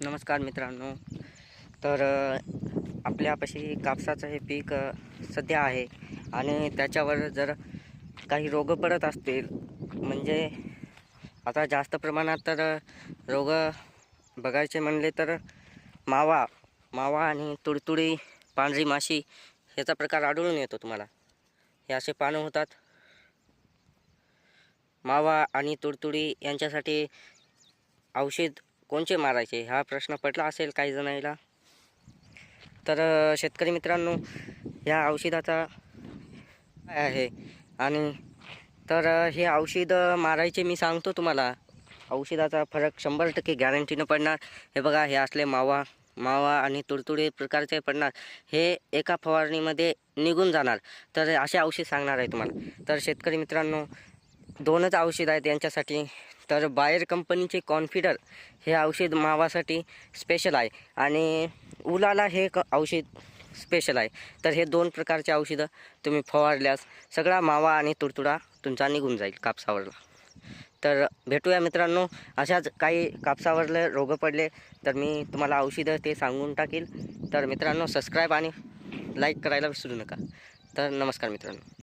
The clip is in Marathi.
नमस्कार मित्रांनो. तर आपल्यापाशी कापसाचं हे पीक सध्या आहे आणि त्याच्यावर जर काही रोग पडत असतील म्हणजे आता जास्त प्रमाणात तर रोग बघायचे म्हणले तर मावा मावा आणि तुडतुडी पांढरी माशी ह्याचा प्रकार आढळून येतो तुम्हाला. हे असे पानं होतात. मावा आणि तुडतुडी यांच्यासाठी औषध कोणचे मारायचे? हा प्रश्न पडला असेल काही जणांना. तर शेतकरी मित्रांनो ह्या औषधाचा काय आहे? आणि तर हे औषध मारायचे मी सांगतो तुम्हाला. औषधाचा फरक शंभर टक्के गॅरंटीनं पडणार. हे बघा हे असले मावा मावा आणि तुडतुडे प्रकारचे पडणार. हे एका फवारणीमध्ये निघून जाणार. तर असे औषध सांगणार आहे तुम्हाला. तर शेतकरी मित्रांनो दोनच औषध आहेत यांच्यासाठी. तर बायर कंपनीचे कॉन्फिडर हे औषध मावासाठी स्पेशल आहे. आणि उलाला हे क औषध स्पेशल आहे. तर हे दोन प्रकारचे औषधं तुम्ही फवारल्यास सगळा मावा आणि तुडतुडा तुमचा निघून जाईल कापसावरला तर भेटूया मित्रांनो अशाच काही कापसावरले रोगं पडले तर मी तुम्हाला औषधं ते सांगून टाकील. तर मित्रांनो सबस्क्राईब आणि लाईक करायला विसरू नका. तर नमस्कार मित्रांनो.